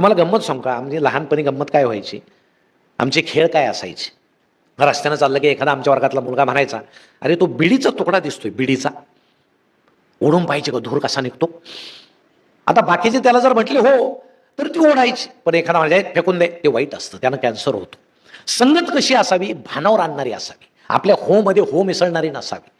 तुम्हाला गंमत सांगू का? म्हणजे लहानपणी गंमत काय व्हायची? आमचे खेळ काय असायचे? रस्त्यानं चाललं की एखादा आमच्या वर्गातला मुलगा म्हणायचा अरे तो बिडीचा तुकडा दिसतोय बिडीचा. ओढून पाहिजे का धूर कसा निघतो? आता बाकीचे त्याला जर म्हटले हो तर ती ओढायची. पण एखादा म्हणजे फेकून दे. ते वाईट असतं त्यानं कॅन्सर होतो. संगत कशी असावी? भानावर आणणारी असावी. आपल्या हो मध्ये हो मिसळणारी नसावी.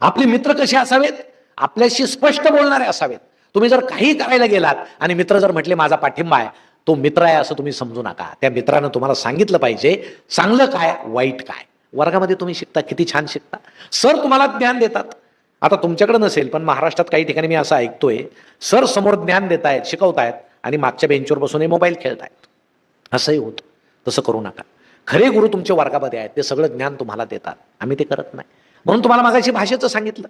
आपले मित्र कसे असावेत? आपल्याशी स्पष्ट बोलणारे असावेत. तुम्ही जर काही करायला गेलात आणि मित्र जर म्हटले माझा पाठिंबा आहे तो मित्र आहे असं तुम्ही समजू नका. त्या मित्रानं तुम्हाला सांगितलं पाहिजे चांगलं काय वाईट काय? वर्गामध्ये तुम्ही शिकता किती छान शिकता. सर तुम्हाला ज्ञान देतात. आता तुमच्याकडे नसेल पण महाराष्ट्रात काही ठिकाणी मी असं ऐकतोय सर समोर ज्ञान देत आहेत शिकवतायत आणि मागच्या बेंचवर बसून मोबाईल खेळतायत. असंही होतं. तसं करू नका. खरे गुरु तुमच्या वर्गामध्ये आहेत ते सगळं ज्ञान तुम्हाला देतात. आम्ही ते करत नाही. म्हणून तुम्हाला मागाशी भाषेचं सांगितलं.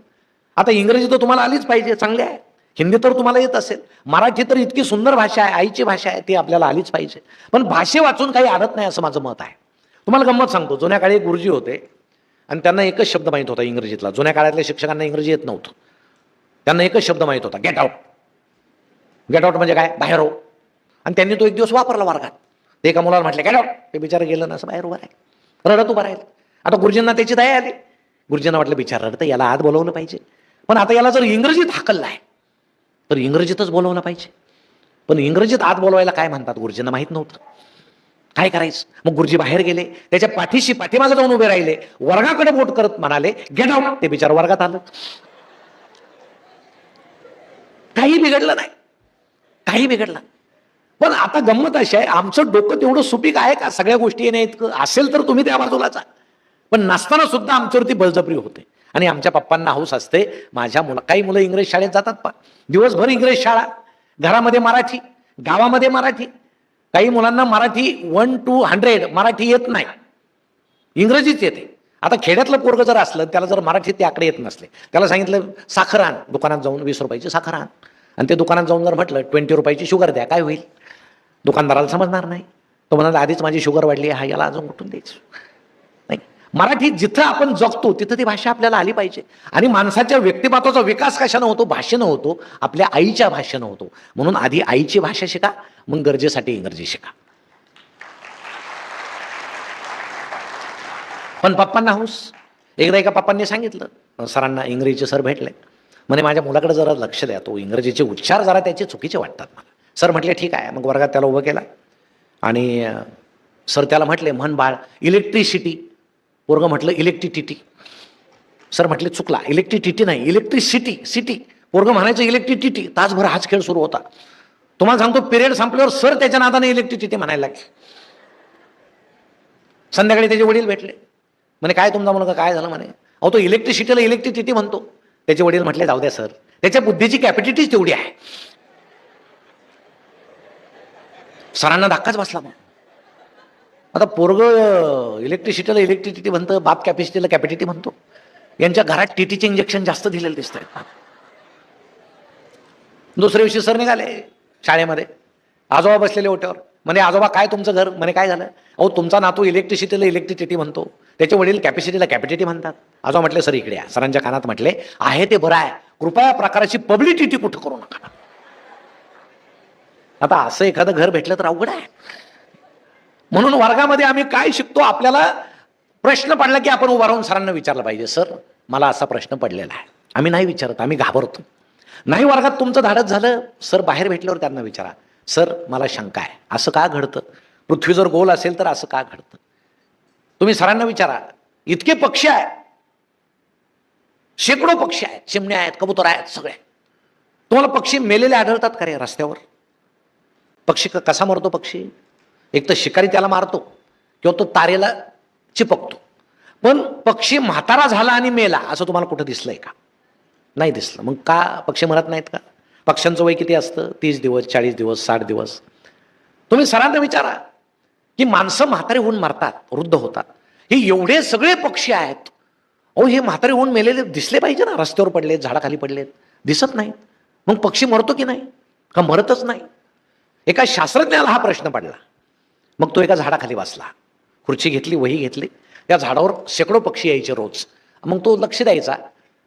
आता इंग्रजी तर तुम्हाला आलीच पाहिजे चांगली आहे. हिंदी तर तुम्हाला येत असेल. मराठी तर इतकी सुंदर भाषा आहे आईची भाषा आहे ती आपल्याला आलीच पाहिजे. पण भाषे वाचून काही आडत नाही असं माझं मत आहे. तुम्हाला गंमत सांगतो जुन्या काळी एक गुरुजी होते आणि त्यांना एकच शब्द माहीत होता इंग्रजीतला. जुन्या काळातल्या शिक्षकांना इंग्रजी येत नव्हतं. त्यांना एकच शब्द माहीत होता गेट आउट गेट आउट म्हणजे काय? बाहेर हो. आणि त्यांनी तो एक दिवस वापरला वर्गात ते एका मुलाला म्हटलं गेट आउट ते बिचारं गेलं ना असं बाहेर उभं राहील. रडत उभं राहील. आता गुरुजींना त्याची दया आली. गुरुजींना वाटलं बिचार रडतं याला आत बोलवलं पाहिजे. पण आता याला जर इंग्रजीत हाकललं आहे तर इंग्रजीतच बोलवलं पाहिजे. पण इंग्रजीत आत बोलवायला काय म्हणतात? गुरुजींना माहीत नव्हतं. काय करायचं? मग गुरुजी बाहेर गेले त्याच्या पाठीशी पाठीमागे जाऊन उभे राहिले. वर्गाकडे बोट करत म्हणाले गेट आउट ते बिचार वर्गात आलं. काही बिघडलं नाही. काही बिघडलं. पण आता गंमत अशी आहे आमचं डोकं तेवढं सुपीक आहे का? सगळ्या गोष्टी येण्या इतकं असेल तर तुम्ही त्या बाजूलाचा पण नसताना सुद्धा आमच्यावरती बळजबरी होते. आणि आमच्या पप्पांना हौस असते. माझ्या मुला काही मुलं इंग्रज शाळेत जातात पा दिवसभर इंग्रज शाळा. घरामध्ये मराठी गावामध्ये मराठी. काही मुलांना Marathi one two hundred Marathi येत नाही. इंग्रजीच येते. आता खेड्यातलं पोरग जर असलं त्याला जर मराठीत ते आकडे येत नसले त्याला सांगितलं साखर आण. दुकानात जाऊन वीस रुपयाची साखर आण. आणि ते दुकानात जाऊन जर म्हटलं ट्वेंटी रुपयाची शुगर द्या. काय होईल? दुकानदाराला समजणार नाही. तो म्हणाला आधीच माझी शुगर वाढली आहे हा याला अजून कुठून द्यायचं? मराठी जिथं आपण जगतो तिथं ती भाषा आपल्याला आली पाहिजे. आणि माणसाच्या व्यक्तिमत्वाचा विकास कशानं होतो? भाषेनं होतो. आपल्या आईच्या भाषेनं होतो. म्हणून आधी आईची भाषा शिका मग गरजेसाठी इंग्रजी शिका. पण पप्पांना हौस. एकदा एका पप्पांनी सांगितलं सरांना इंग्रजीचे सर भेटले. म्हणे माझ्या मुलाकडे जरा लक्ष द्या. तो इंग्रजीचे उच्चार जरा त्याचे चुकीचे वाटतात मला. सर म्हटले ठीक आहे. मग वर्गात त्याला उभं केला. आणि सर त्याला म्हटले म्हण बाळ इलेक्ट्रिसिटी पोरगं म्हटलं इलेक्ट्रिसिटी सर म्हटले चुकला. इलेक्ट्रिसिटी नाही इलेक्ट्रिसिटी सिटी पोरगं म्हणायचं इलेक्ट्रिसिटी तासभर हाच खेळ सुरू होता. तुम्हाला सांगतो पिरियड संपल्यावर सर त्याच्या नादाने इलेक्ट्रिसिटी म्हणायला लागले. संध्याकाळी त्याचे वडील भेटले. म्हणे काय तुमचा मुलगा? काय झालं? म्हणे. अहो तो इलेक्ट्रिसिटीला इलेक्ट्रिसिटी म्हणतो. त्याचे वडील म्हटले जाऊ द्या सर त्याच्या बुद्धीची कॅपॅसिटीच तेवढी आहे. सरांना धक्काच बसला मग. आता पोरग इलेक्ट्रिसिटीला इलेक्ट्रिसिटी म्हणतं बाप कॅपॅसिटीला कॅपॅसिटी म्हणतो. यांच्या घरात टीटीचे इंजेक्शन जास्त दिलेलं दिसत आहेत दुसऱ्या दिवशी सर निघाले शाळेमध्ये. आजोबा बसलेले ओट्यावर. म्हणे आजोबा काय तुमचं घर? म्हणे काय झालं? अहो तुमचा नातू इलेक्ट्रिसिटीला इलेक्ट्रिसिटी म्हणतो. त्याचे वडील कॅपॅसिटीला कॅपॅसिटी म्हणतात. आजोबा म्हटले सर इकडे या. सरांच्या कानात म्हटले आहे ते बरं आहे. कृपया प्रकाराची पब्लिसिटी कुठं करू नका. आता असं एखादं घर भेटलं तर अवघड आहे. म्हणून वर्गामध्ये आम्ही काय शिकतो आपल्याला प्रश्न पडला की आपण उभा राहून सरांना विचारलं पाहिजे सर मला असा प्रश्न पडलेला आहे. आम्ही नाही विचारत आम्ही घाबरतो. नाही वर्गात तुमचं धाडस झालं सर बाहेर भेटल्यावर त्यांना विचारा सर मला शंका आहे असं का घडतं? पृथ्वी जर गोल असेल तर असं का घडतं? तुम्ही सरांना विचारा इतके पक्षी आहे शेकडो पक्षी आहेत चिमण्या आहेत कबूतर आहेत सगळे. तुम्हाला पक्षी मेलेले आढळतात का रे रस्त्यावर? पक्षी क- कसा मरतो पक्षी? एक तर शिकारी त्याला मारतो किंवा तो तारेला चिपकतो. पण पक्षी म्हातारा झाला आणि मेला असं तुम्हाला कुठं दिसलंय का? नाही दिसलं. मग का पक्षी मरत नाहीत का? पक्ष्यांचं वय किती असतं? तीस दिवस चाळीस दिवस साठ दिवस. तुम्ही सरांना विचारा की माणसं म्हातारे होऊन मरतात वृद्ध होतात. हे एवढे सगळे पक्षी आहेत. अहो हे म्हातारे होऊन मेलेले दिसले पाहिजे ना? रस्त्यावर पडलेत झाडाखाली पडलेत. दिसत नाहीत. मग पक्षी मरतो की नाही? का मरतच नाही? एका शास्त्रज्ञाला हा प्रश्न पडला. मग तो एका झाडाखाली बसला. खुर्ची घेतली वही घेतली. त्या झाडावर शेकडो पक्षी यायचे रोज. मग तो लक्ष द्यायचा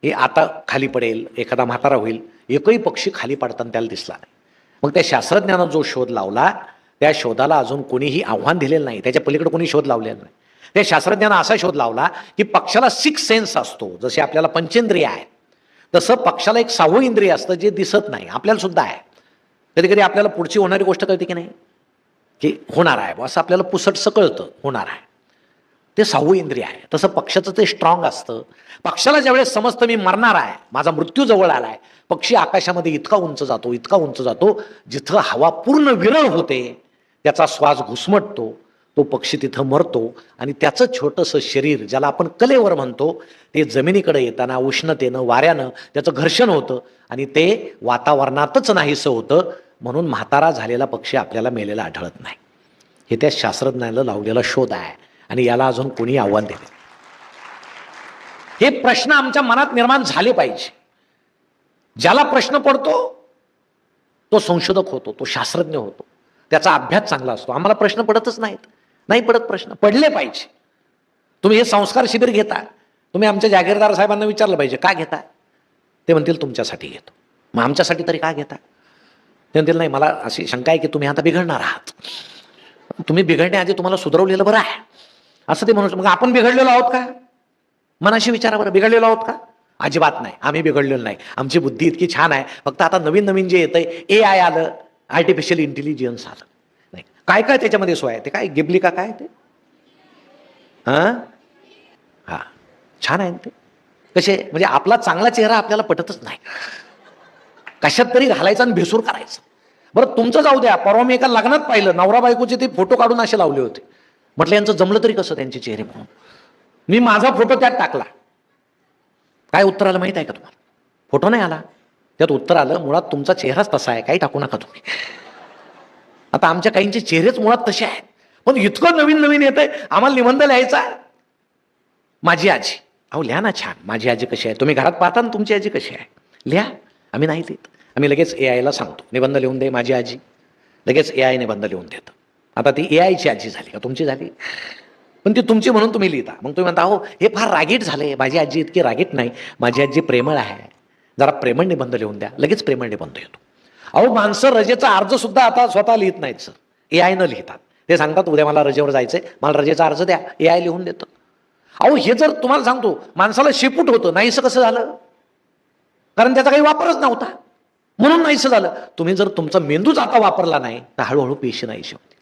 हे आता खाली पडेल एखादा म्हातारा होईल. एकही पक्षी खाली पडताना त्याला दिसला नाही. मग त्या शास्त्रज्ञानं जो शोध लावला त्या शोधाला अजून कोणीही आव्हान दिलेलं नाही. त्याच्या पलीकडे कोणी शोध लावलेला नाही. त्या शास्त्रज्ञानं असा शोध लावला की पक्षाला सिक्स सेन्स असतो. जसे आपल्याला पंचेंद्रिय आहे तसं पक्षाला एक सहावं इंद्रिय असतं जे दिसत नाही. आपल्याला सुद्धा आहे. कधी कधी आपल्याला पुढची होणारी गोष्ट कळते की नाही? की होणार आहे असं आपल्याला पुसटसं कळतं होणार आहे. ते सहावं इंद्रिय आहे. तसं पक्षाचं ते स्ट्रॉंग असतं. पक्षाला ज्यावेळेस समजतं मी मरणार आहे माझा मृत्यू जवळ आला आहे पक्षी आकाशामध्ये इतका उंच जातो इतका उंच जातो जिथं हवा पूर्ण विरळ होते त्याचा श्वास घुसमटतो तो पक्षी तिथं मरतो आणि त्याचं छोटंसं शरीर ज्याला आपण कलेवर म्हणतो ते जमिनीकडे येताना उष्णतेनं वाऱ्यानं त्याचं घर्षण होतं आणि ते वातावरणातच नाहीसं होतं म्हणून म्हातारा झालेला पक्षी आपल्याला मेलेला आढळत नाही. हे त्या शास्त्रज्ञाला लावलेला शोध आहे आणि याला अजून कोणी आव्हान दिले हे प्रश्न आमच्या मनात निर्माण झाले पाहिजे. ज्याला प्रश्न पडतो तो संशोधक होतो तो शास्त्रज्ञ होतो. त्याचा अभ्यास चांगला असतो. आम्हाला प्रश्न पडतच नाहीत. नाही पडत प्रश्न. पडले पाहिजे. तुम्ही हे संस्कार शिबिर घेता. तुम्ही आमच्या जागीरदार साहेबांना विचारलं पाहिजे का घेता? ते म्हणतील तुमच्यासाठी घेतो. मग आमच्यासाठी तरी का घेता? त्यांनी दिलं नाही मला अशी शंका आहे की तुम्ही आता बिघडणार आहात. तुम्ही बिघडण्याआधी तुम्हाला सुधरवलेलं बरं आहे. असं ते म्हणू शकतो. मग आपण बिघडलेलो आहोत का? मनाशी विचारा बरं बिघडलेलो आहोत का? अजिबात नाही. आम्ही बिघडलेलो नाही. आमची बुद्धी इतकी छान आहे. फक्त आता नवीन नवीन जे येतं ए आय आलं आर्टिफिशियल इंटेलिजन्स आलं. नाही. काय काय त्याच्यामध्ये सोय आहे? ते काय गिबली का काय ते? हां? हां. छान आहे ते. कसे? म्हणजे आपला चांगला चेहरा आपल्याला पटतच नाही. कशात तरी घालायचा आणि भेसूर करायचं. बरं तुमचं जाऊ द्या. परवा मी एका लग्नात पाहिलं नवरा बायकोचे ते फोटो काढून असे लावले होते. म्हटलं यांचं जमलं तरी कसं त्यांचे चेहरे म्हणून मी माझा फोटो त्यात टाकला. काय उत्तर आलं माहीत आहे का तुम्हाला? फोटो नाही आला. त्यात उत्तर आलं मुळात तुमचा चेहराच तसा आहे. काही टाकू नका तुम्ही. आता आमच्या काहींचे चेहरेच मुळात तसे आहेत. पण इतकं नवीन नवीन येत आहे आम्हाला निबंध लिहायचा माझी आजी. अहो लिहा ना छान. माझी आजी कशी आहे? तुम्ही घरात पाहता ना तुमची आजी कशी आहे? लिहा. आम्ही नाही देत आम्ही लगेच ए आयला सांगतो. निबंध लिहून दे माझी आजी. लगेच ए आय निबंध लिहून देतं. आता ती ए आयची आजी झाली का? तुमची झाली? पण ती तुमची म्हणून तुम्ही लिहिता. मग तुम्ही म्हणता अहो हे फार रागीट झाले माझी आजी इतकी रागीट नाही. माझी आजी प्रेमळ आहे. जरा प्रेमळ निबंध लिहून द्या. लगेच प्रेमळ निबंध येतो. अहो माणसं रजेचा अर्ज सुद्धा आता स्वतः लिहित नाहीत सर. ए न लिहितात. ते सांगतात उद्या मला रजेवर जायचंय. मला रजेचा अर्ज द्या. ए आय लिहून देतं. अहो हे जर तुम्हाला सांगतो माणसाला शेपूट होतं. नाहीसं कसं झालं? कारण त्याचा काही वापरच नव्हता. म्हणून नाहीसं झालं. तुम्ही जर तुमचा मेंदूच आता वापरला नाही तर हळूहळू पेशी नाहीशी होते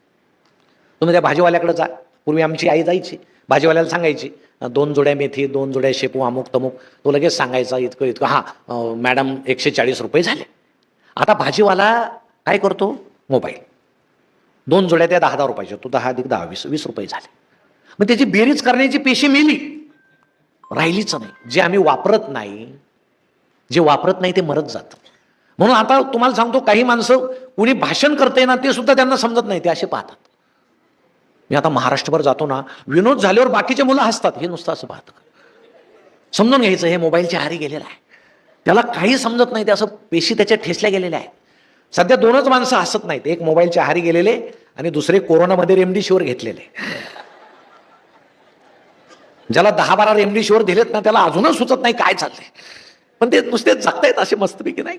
तुम्ही त्या भाजीवाल्याकडे जा. पूर्वी आमची आई जायची. भाजीवाल्याला सांगायची दोन जोड्या मेथी दोन जोड्या शेपू अमुक तमुक. तो लगेच सांगायचा इतकं इतकं. हां मॅडम एकशे चाळीस रुपये झाले. आता भाजीवाला काय करतो? मोबाईल. दोन जोड्या त्या दहा दहा रुपयाच्या. तो दहा अधिक दहा वीस वीस रुपये झाले. मग त्याची बेरीज करण्याची पेशी मेली. राहिलीच नाही. जे आम्ही वापरत नाही जे वापरत नाही ते मरत जातं. म्हणून आता तुम्हाला सांगतो काही माणसं कुणी भाषण करते ना ते सुद्धा त्यांना समजत नाही ते असे पाहतात. मी आता महाराष्ट्रभर जातो ना विनोद झाल्यावर बाकीचे मुलं हसतात हे नुसतं असं पाहतं समजून घ्यायचं हे मोबाईलच्या आहारी गेलेलं आहे. त्याला काही समजत नाही ते असं पेशी त्याच्या ठेसल्या गेलेल्या आहेत. सध्या दोनच माणसं हसत नाहीत एक मोबाईलच्या आहारी गेलेले आणि दुसरे कोरोनामध्ये रेमडीशिवर घेतलेले. ज्याला दहा बारा रेमडीशिवर दिलेत ना त्याला अजूनच सुचत नाही काय चाललंय. पण ते नुसते जगतायत असे मस्तपैकी नाही?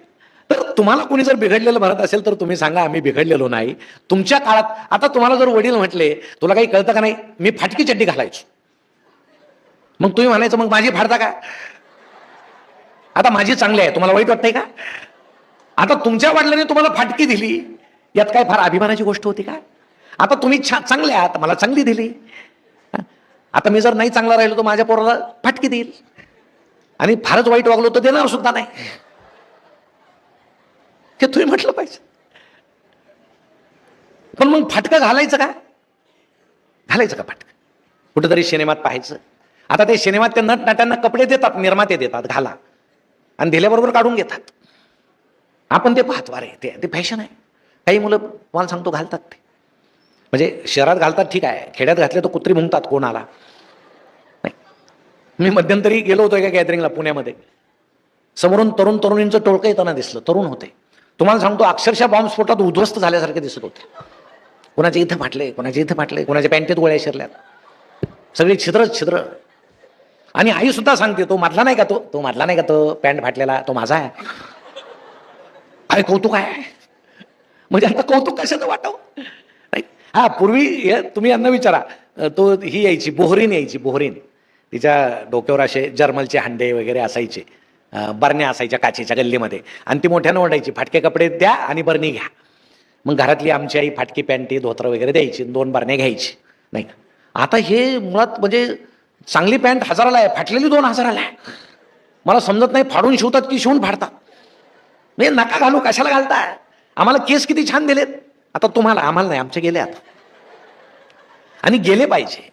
तर तुम्हाला कोणी जर बिघडलेलं म्हणत असेल तर तुम्ही सांगा आम्ही बिघडलेलो नाही. तुमच्या काळात आता तुम्हाला जर वडील म्हटले तुला काही कळतं का नाही? मी फाटकी चड्डी घालायचो. मग तुम्ही म्हणायचं मग माझी फाडता का? आता माझी चांगली आहे तुम्हाला वाईट वाटतंय का? आता तुमच्या वडिलांनी तुम्हाला फाटकी दिली यात काय फार अभिमानाची गोष्ट होती का? आता तुम्ही छान चांगले आहात मला चांगली दिली. आता मी जर नाही चांगला राहिलो तर माझ्या पोराला फाटकी देईल. आणि फारच वाईट वागलो तर देणार सुद्धा नाही. हे तुम्ही म्हटलं पाहिजे. पण मग फाटकं घालायचं का? घालायचं का फाटकं? कुठेतरी सिनेमात पाहायचं. आता ते सिनेमात त्या नट नट्यांना कपडे देतात निर्माते देतात घाला. आणि दिल्याबरोबर काढून घेतात. आपण ते पाहतो अरे ते ते फॅशन आहे. काही मुलं तुम्हाला सांगतो घालतात ते. म्हणजे शहरात घालतात ठीक आहे. खेड्यात घातले तर कुत्री मुंगतात कोणाला? नाही. मी मध्यंतरी गेलो होतो एका गॅदरिंगला पुण्यामध्ये. समोरून तरुण तरुणींचं टोळकं येताना दिसलं. तरुण होते. तुम्हाला सांगतो अक्षरशः बॉम्बस्फोटात उद्ध्वस्त झाल्यासारखे दिसत होते. कोणाचे इथं फाटले कोणाचे इथं फाटले कोणाच्या पॅन्टेत गोळ्या शिरल्यात. सगळी छिद्रच छिद्र. आणि आई सुद्धा सांगते तो मधला नाही का तो? तो मधला नाही का तो पॅन्ट फाटलेला? तो माझा आहे. अरे कौतुक आहे. म्हणजे आता कौतुक कशाचं वाटावं? हा पूर्वी तुम्ही यांना विचारा. तो ही यायची बोहरीन यायची बोहरीन. तिच्या डोक्यावर असे जर्मलचे हांडे वगैरे असायचे. बरण्या असायच्या काचेच्या गल्लीमध्ये. आणि ती मोठ्यानं ओढायची फाटके कपडे द्या आणि बरणी घ्या. मग घरातली आमची आई फाटकी पॅन्टी धोत्र वगैरे द्यायची दोन बरण्या घ्यायची. नाही आता हे मुळात म्हणजे चांगली पॅन्ट हजाराला आहे फाटलेली दोन हजाराला आहे. मला समजत नाही फाडून शिवतात की शिवून फाडतात. म्हणजे नका घालू कशाला घालताय? आम्हाला केस किती छान दिलेत. आता तुम्हाला आम्हाला नाही आमचे गेले आता. आणि गेले पाहिजे.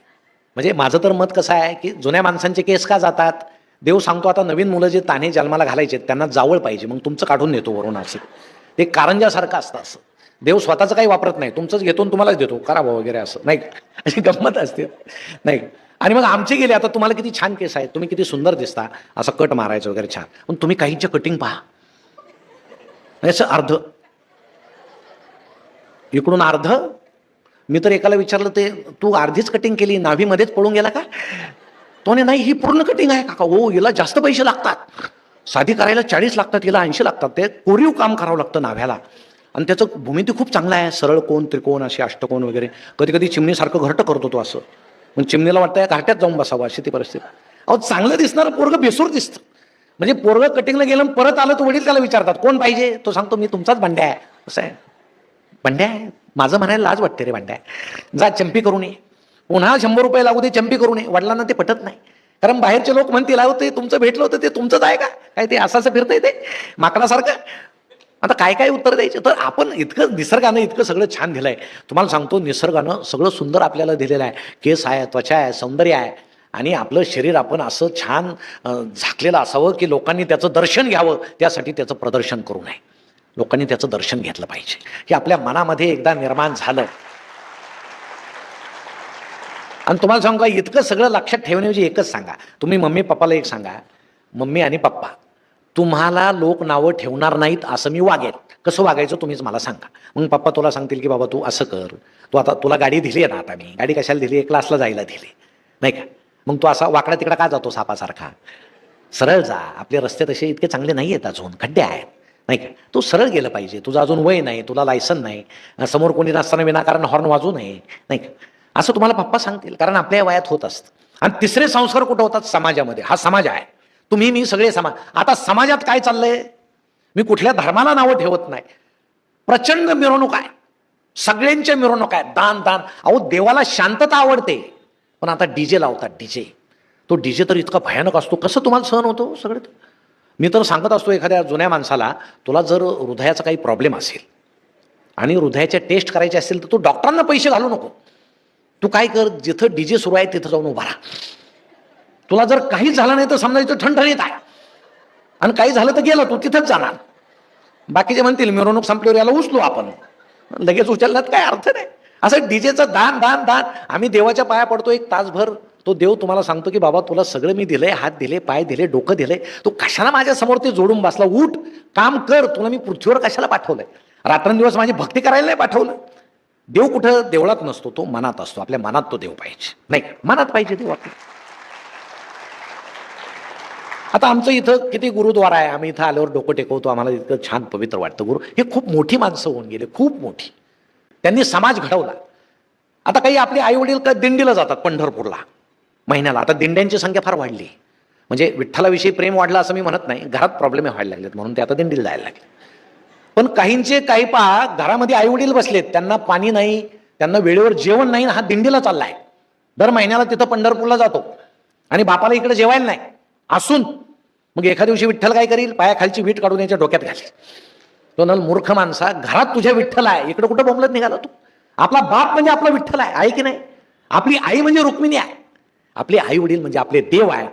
म्हणजे माझं तर मत कसं आहे की जुन्या माणसांचे केस का जातात? देव सांगतो आता नवीन मुलं जे ताने जन्माला घालायचे त्यांना जावळ पाहिजे मग तुमचं काढून नेतो वरून असं ते कारंजासारखं असतं असं. देव स्वतःचं काही वापरत नाही तुमचंच घेतो तुम्हालाच देतो करावं वगैरे असं. नाही अशी गंमत असते. नाही. आणि मग आमचे गेले आता तुम्हाला किती छान केस आहेत तुम्ही किती सुंदर दिसता असं कट मारायचं वगैरे छान. पण तुम्ही काहींचे कटिंग पहा. म्हणजे असं अर्ध. इकडून अर्ध. मी तर एकाला विचारलं ते तू अर्धीच कटिंग केली नाभीमध्येच पळून गेला का? तो नाही ही पूर्ण कटिंग आहे काका. हो हिला जास्त पैसे लागतात. साधी करायला चाळीस लागतात हिला ऐंशी लागतात. ते कोरीव काम करावं लागतं नाभ्याला आणि त्याचं भूमिती खूप चांगला आहे सरळ कोण त्रिकोण असे अष्टकोन वगैरे. कधी कधी चिमणीसारखं घरटं करतो तो असं. मग चिमणीला वाटतं या घाट्यात जाऊन बसावं अशी ती परिस्थिती. अहो चांगलं दिसणारं पोरगं बेसूर दिसतं. म्हणजे पोरगं कटिंगला गेलं परत आलं तर वडील त्याला विचारतात कोण पाहिजे? तो सांगतो मी तुमचाच भांड्या आहे. असं आहे. भांड्या आहे? माझं म्हणायला लाज वाटते रे भांड्या जा चंपी करू नये पुन्हा शंभर रुपये लागू दे चंपी करू नये. वडिलांना ते पटत नाही. कारण बाहेरचे लोक म्हणतील अहो ते तुमचं भेटलं होतं ते तुमचंच आहे का? काय ते असं असं फिरतंय ते. माकडासारखं. आता काय काय उत्तर द्यायचं? तर आपण इतकं निसर्गानं इतकं सगळं छान दिलंय. तुम्हाला सांगतो निसर्गानं सगळं सुंदर आपल्याला दिलेलं आहे. केस आहे त्वचा आहे सौंदर्य आहे. आणि आपलं शरीर आपण असं छान झाकलेलं असावं की लोकांनी त्याचं दर्शन घ्यावं त्यासाठी त्याचं प्रदर्शन करू नये. लोकांनी त्याचं दर्शन घेतलं पाहिजे. हे आपल्या मनामध्ये एकदा निर्माण झालं. आणि तुम्हाला सांगू का इतकं सगळं लक्षात ठेवण्याऐवजी एकच सांगा. तुम्ही मम्मी पप्पाला एक सांगा मम्मी आणि पप्पा तुम्हाला लोक नावं ठेवणार नाहीत असं मी वागेल कसं वागायचं तुम्हीच मला सांगा. मग पप्पा तुला सांगतील की बाबा तू असं कर. तू आता तुला गाडी दिली आहे ना आता मी. गाडी कशाला दिली? एक क्लासला जायला दिली. नाही का? मग तू असा वाकडा तिकडा का जातो सापासारखा? सरळ जा. आपले रस्ते तसे इतके चांगले नाही आहेत अजून. खड्डे आहेत. नाही का? तू सरळ गेलं पाहिजे. तुझं अजून वय नाही. तुला लायसन नाही. समोर कोणी नसताना विनाकारण हॉर्न वाजू नये. नाही का? असं तुम्हाला पप्पा सांगतील कारण आपल्या वयात होत असतं. आणि तिसरे संस्कार कुठं होतात? समाजामध्ये. हा समाज आहे. तुम्ही मी सगळे समाज. आता समाजात काय चाललंय? मी कुठल्या धर्माला नावं ठेवत नाही. प्रचंड मिरवणूक आहे. सगळ्यांच्या मिरवणूक आहे दान दान. अहो देवाला शांतता आवडते. पण आता डीजे लावतात डीजे तो डीजे तर इतका भयानक असतो. कसं तुम्हाला सहन होतो सगळं? मी तर सांगत असतो एखाद्या जुन्या माणसाला तुला जर हृदयाचा काही प्रॉब्लेम असेल आणि हृदयाच्या टेस्ट करायचे असेल तर तू डॉक्टरांना पैसे घालू नको. तू काय कर जिथं डीजे सुरू आहे तिथं जाऊन उभा राहा. तुला जर काहीच झालं नाही तर समजा इथं ठणठणीत आहे. आणि काही झालं तर गेलं तू तिथंच जाणार. बाकीचे म्हणतील मिरवणूक संपल्यावर याला उचलू आपण. लगेच उचलण्यात काय अर्थ नाही. असं डीजेचं दान दान दान. आम्ही देवाच्या पाया पडतो एक तासभर तो देव तुम्हाला सांगतो की बाबा तुला सगळं मी दिलंय हात दिले पाय दिले डोकं दिले. तू कशाला माझ्यासमोर ते जोडून बसला? उठ काम कर. तुला मी पृथ्वीवर कशाला पाठवलंय? रात्रंदिवस माझी भक्ती करायला नाही पाठवलं. देव कुठं देवळात नसतो तो मनात असतो. आपल्या मनात तो देव पाहिजे. नाही मनात पाहिजे देव आपल्या. आता आमचं इथं किती गुरुद्वारा आहे आम्ही इथं आल्यावर डोकं टेकवतो आम्हाला इतकं छान पवित्र वाटतं. गुरु हे खूप मोठी माणसं होऊन गेले खूप मोठी. त्यांनी समाज घडवला. आता काही आपले आई वडील का दिंडीला जातात पंढरपूरला. महिन्याला. आता दिंड्यांची संख्या फार वाढली. म्हणजे विठ्ठलाविषयी प्रेम वाढलं असं मी म्हणत नाही. घरात प्रॉब्लेम व्हायला लागलेत म्हणून ते आता दिंडीला जायला लागले. पण काहींचे काही पहा घरामध्ये आई वडील बसलेत त्यांना पाणी नाही त्यांना वेळेवर जेवण नाही हा दिंडीला चाललाय. दर महिन्याला तिथं पंढरपूरला जातो. आणि बापाला इकडे जेवायला नाही. असून मग एखाद्या दिवशी विठ्ठल काय करील? पायाखालची वीट काढून याच्या डोक्यात घाली तो नल मूर्ख माणसा घरात तुझ्या विठ्ठल आहे. इकडे कुठं बोंबलत निघाला तू? आपला बाप म्हणजे आपला विठ्ठल आहे आहे की नाही? आपली आई म्हणजे रुक्मिणी आहे. आपले आई वडील म्हणजे आपले देव आहे.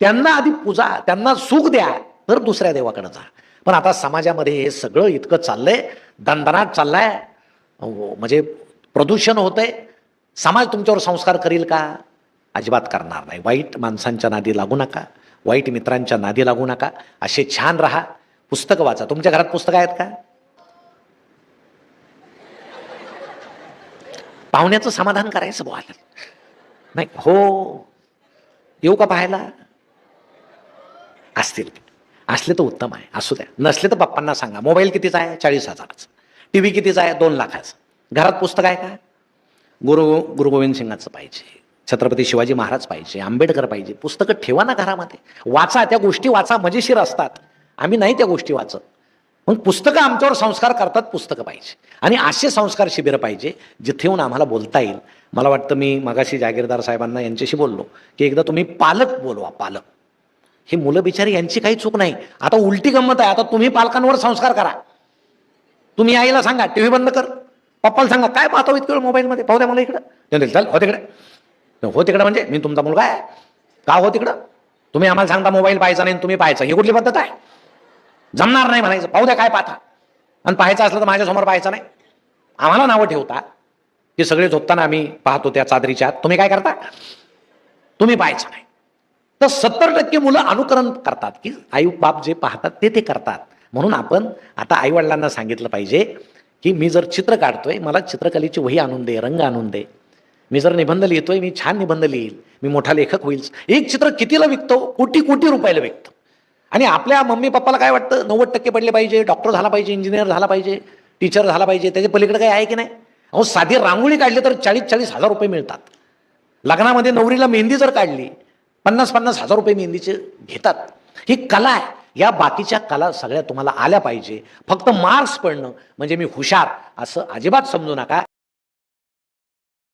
त्यांना आधी पूजा त्यांना सुख द्या तर दुसऱ्या देवाकडे जा. पण आता समाजामध्ये हे सगळं इतकं चाललंय दणदणाट चाललाय. हो, म्हणजे प्रदूषण होतंय. समाज तुमच्यावर संस्कार करील का? अजिबात करणार नाही. वाईट माणसांच्या नादी लागू नका. वाईट मित्रांच्या नादी लागू नका. असे छान राहा. पुस्तकं वाचा. तुमच्या घरात पुस्तकं आहेत का? पाहुण्याचं समाधान करायचं बोला नाही हो. येऊ का पाहायला? असतील. असले तर उत्तम आहे असू द्या. नसले तर पप्पांना सांगा. मोबाईल कितीचा आहे? चाळीस हजाराचा. टी व्ही कितीचा आहे? दोन लाखाचा. घरात पुस्तक आहे का? गुरु गुरु गोविंद सिंगाचं पाहिजे. छत्रपती शिवाजी महाराज पाहिजे. आंबेडकर पाहिजे. पुस्तकं ठेवा ना घरामध्ये. वाचा त्या गोष्टी वाचा. मजेशीर असतात. आम्ही नाही त्या गोष्टी वाचत. मग पुस्तकं आमच्यावर संस्कार करतात पुस्तकं पाहिजे. आणि असे संस्कार शिबिरं पाहिजे जिथे येऊन आम्हाला बोलता येईल. मला वाटतं मी मगाशी जागीरदार साहेबांना यांच्याशी बोललो की एकदा तुम्ही पालक बोलवा पालक. हे मुलं बिचारी यांची काही चूक नाही. आता उलटी गंमत आहे. आता तुम्ही पालकांवर संस्कार करा. तुम्ही आईला सांगा टी व्ही बंद कर. पप्पाला सांगा काय पाहतो इतकं मोबाईलमध्ये? पाहू द्या मला इकडं. ते चल हो तिकडे. हो तिकडं म्हणजे? मी तुमचा मुलगा आहे. का हो तिकडं? तुम्ही आम्हाला सांगता मोबाईल पाहायचा नाही आणि तुम्ही पाहायचा. ही कुठली पद्धत आहे? जमणार नाही म्हणायचं. पाहू द्या काय पाहता. आणि पाहायचं असलं तर माझ्यासमोर पाहायचं नाही. आम्हाला नावं ठेवता. की सगळे झोपताना आम्ही पाहतो त्या चादरीच्या आत. तुम्ही काय करता? तुम्ही पाहायचं नाही. तर सत्तर टक्के मुलं अनुकरण करतात की आई बाप जे पाहतात ते ते करतात. म्हणून आपण आता आईवडिलांना सांगितलं पाहिजे की मी जर चित्र काढतोय मला चित्रकलेची वही आणून दे रंग आणून दे. मी जर निबंध लिहितोय मी छान निबंध लिहील. मी मोठा लेखक होईल. एक चित्र कितीला विकतो? कोटी कोटी रुपयाला विकतो. आणि आपल्या मम्मी पप्पाला काय वाटतं? नव्वद टक्के पडले पाहिजे डॉक्टर झाला पाहिजे इंजिनियर झाला पाहिजे टीचर झाला पाहिजे त्याच्या पलीकडे काही आहे की नाही? अहो साधी रांगोळी काढली तर चाळीस चाळीस हजार रुपये मिळतात. लग्नामध्ये नवरीला मेहंदी जर काढली पन्नास पन्नास हजार रुपये मेहंदीचे घेतात. ही कला आहे. या बाकीच्या कला सगळ्या तुम्हाला आल्या पाहिजे. फक्त मार्क्स पडणं म्हणजे मी हुशार असं अजिबात समजू नका.